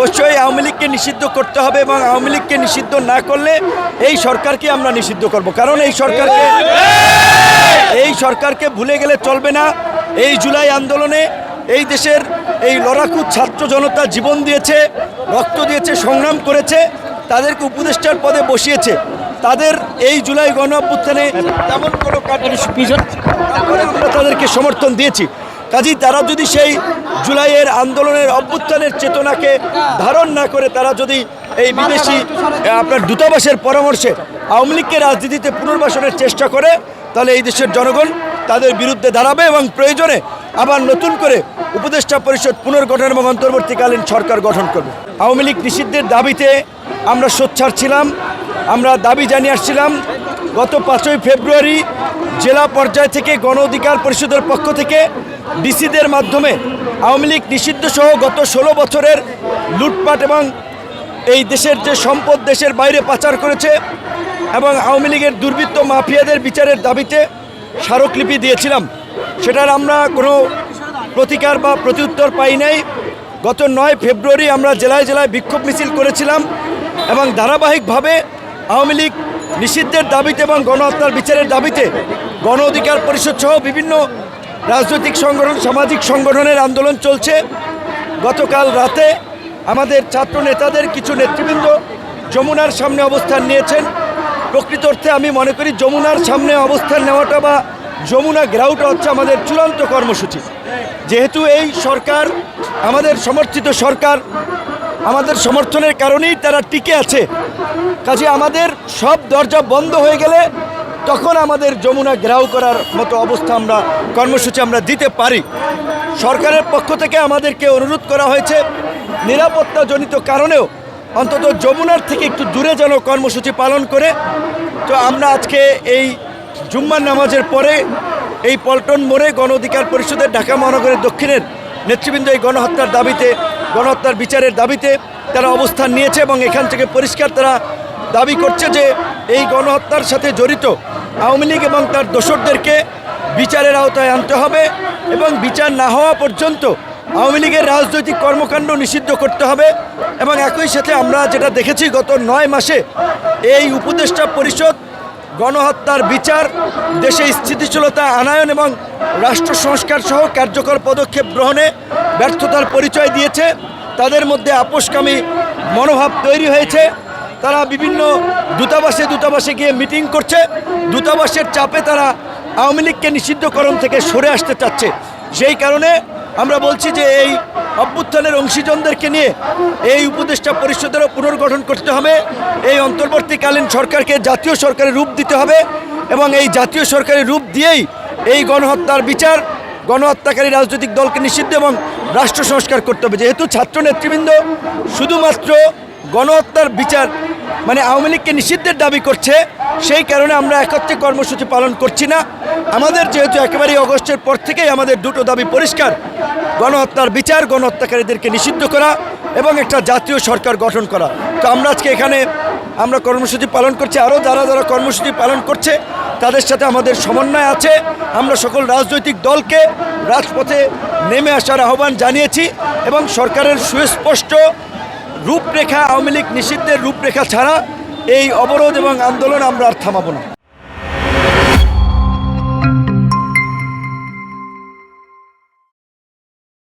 অবশ্যই আওয়ামী লীগকে নিষিদ্ধ করতে হবে এবং আওয়ামী লীগকে নিষিদ্ধ না করলে এই সরকারকে আমরা নিষিদ্ধ করব। কারণ এই সরকারকে এই সরকারকে ভুলে গেলে চলবে না। এই জুলাই আন্দোলনে এই দেশের এই লড়াকু ছাত্র জনতা জীবন দিয়েছে, রক্ত দিয়েছে, সংগ্রাম করেছে, তাদেরকে উপদেষ্টার পদে বসিয়েছে। তাদের এই জুলাই গণ অভ্যুত্থানে তেমন কোনো তাদেরকে সমর্থন দিয়েছি। কাজেই তারা যদি সেই জুলাইয়ের আন্দোলনের অভ্যুত্থানের চেতনাকে ধারণ না করে, তারা যদি এই বিদেশি আপনার দূতাবাসের পরামর্শে আওয়ামী লীগকে রাজনীতিতে পুনর্বাসনের চেষ্টা করে, তাহলে এই দেশের জনগণ তাদের বিরুদ্ধে দাঁড়াবে এবং প্রয়োজনে আবার নতুন করে উপদেষ্টা পরিষদ পুনর্গঠন এবং অন্তর্বর্তীকালীন সরকার গঠন করবে। আওয়ামী লীগ নিষিদ্ধের দাবিতে আমরা সোচ্ছার ছিলাম, আমরা দাবি জানিয়ে আসছিলাম গত পাঁচই ফেব্রুয়ারি জেলা পর্যায় থেকে গণ অধিকার পরিষদের পক্ষ থেকে ডিসিদের মাধ্যমে আওয়ামী লীগ নিষিদ্ধ সহ গত ষোলো বছরের লুটপাট এবং এই দেশের যে সম্পদ দেশের বাইরে পাচার করেছে এবং আওয়ামী লীগের দুর্বৃত্ত মাফিয়াদের বিচারের দাবিতে স্মারকলিপি দিয়েছিলাম, সেটার আমরা কোনো প্রতিকার বা প্রত্যুত্তর পাই নাই। গত নয় ফেব্রুয়ারি আমরা জেলায় জেলায় বিক্ষোভ মিছিল করেছিলাম এবং ধারাবাহিকভাবে আওয়ামী লীগ নিষিদ্ধের দাবিতে এবং গণহত্যার বিচারের দাবিতে গণ অধিকার পরিষদ সহ বিভিন্ন রাজনৈতিক সংগঠন, সামাজিক সংগঠনের আন্দোলন চলছে। গতকাল রাতে আমাদের ছাত্র নেতাদের কিছু নেতৃবৃন্দ যমুনার সামনে অবস্থান নিয়েছেন। প্রকৃত অর্থে আমি মনে করি যমুনার সামনে অবস্থান নেওয়াটা বা যমুনা গ্রাউটা হচ্ছে আমাদের চূড়ান্ত কর্মসূচি। যেহেতু এই সরকার আমাদের সমর্থিত সরকার, আমাদের সমর্থনের কারণেই তারা টিকে আছে। কাজে আমাদের সব দরজা বন্ধ হয়ে গেলে তখন আমাদের যমুনা ঘেরাও করার মতো অবস্থা আমরা, কর্মসূচি আমরা দিতে পারি। সরকারের পক্ষ থেকে আমাদেরকে অনুরোধ করা হয়েছে, নিরাপত্তাজনিত কারণেও অন্তত যমুনার থেকে একটু দূরে যেন কর্মসূচি পালন করে। তো আমরা আজকে এই জুম্মার নামাজের পরে এই পল্টন মোড়ে গণ অধিকার পরিষদের ঢাকা মহানগরের দক্ষিণের নেতৃবৃন্দ এই গণহত্যার দাবিতে, গণহত্যার বিচারের দাবিতে তারা অবস্থান নিয়েছে এবং এখান থেকে পরিষ্কার তারা দাবি করছে যে এই গণহত্যার সাথে জড়িত আওয়ামী লীগ এবং তার দোসরদেরকে বিচারের আওতায় আনতে হবে এবং বিচার না হওয়া পর্যন্ত আওয়ামী লীগের রাজনৈতিক কর্মকাণ্ড নিষিদ্ধ করতে হবে এবং একই সাথে আমরা যেটা দেখেছি গত নয় মাসে এই উপদেষ্টা পরিষদ গণহত্যার বিচার, দেশে স্থিতিশীলতা আনায়ন এবং রাষ্ট্র সংস্কার সহ কার্যকর পদক্ষেপ গ্রহণে ব্যর্থতার পরিচয় দিয়েছে। তাদের মধ্যে আপোষকামী মনোভাব তৈরি হয়েছে। তারা বিভিন্ন দূতাবাসে দূতাবাসে গিয়ে মিটিং করছে। দূতাবাসের চাপে তারা আওয়ামী লীগকে নিষিদ্ধকরণ থেকে সরে আসতে চাচ্ছে। সেই কারণে আমরা বলছি যে এই অভ্যুত্থানের অংশীজনদেরকে নিয়ে এই উপদেষ্টা পরিষদেরও পুনর্গঠন করতে হবে। এই অন্তর্বর্তীকালীন সরকারকে জাতীয় সরকারের রূপ দিতে হবে এবং এই জাতীয় সরকারের রূপ দিয়েই এই গণহত্যার বিচার, গণহত্যাকারী রাজনৈতিক দলকে নিষিদ্ধ এবং রাষ্ট্র সংস্কার করতে হবে। যেহেতু ছাত্র নেতৃবৃন্দ শুধুমাত্র গণহত্যার বিচার মানে আওয়ামী লীগকে নিষিদ্ধের দাবি করছে, সেই কারণে আমরা একত্রে কর্মসূচি পালন করছি না। আমাদের যেহেতু একেবারেই অগস্টের পর থেকেই আমাদের দুটো দাবি পরিষ্কার, গণহত্যার বিচার, গণহত্যাকারীদেরকে নিষিদ্ধ করা এবং একটা জাতীয় সরকার গঠন করা। তো আমরা আজকে এখানে আমরা কর্মসূচি পালন করছি আরও যারা যারা কর্মসূচি পালন করছে, তাদের সাথে আমাদের সমন্বয় আছে। আমরা সকল রাজনৈতিক দলকে রাজপথে নেমে আসার আহ্বান জানিয়েছি এবং সরকারের সুস্পষ্ট রূপরেখা আওয়ামী লীগ নিষিদ্ধের রূপরেখা ছাড়া এই অবরোধ এবং আন্দোলন আমরা আর থামাবো না।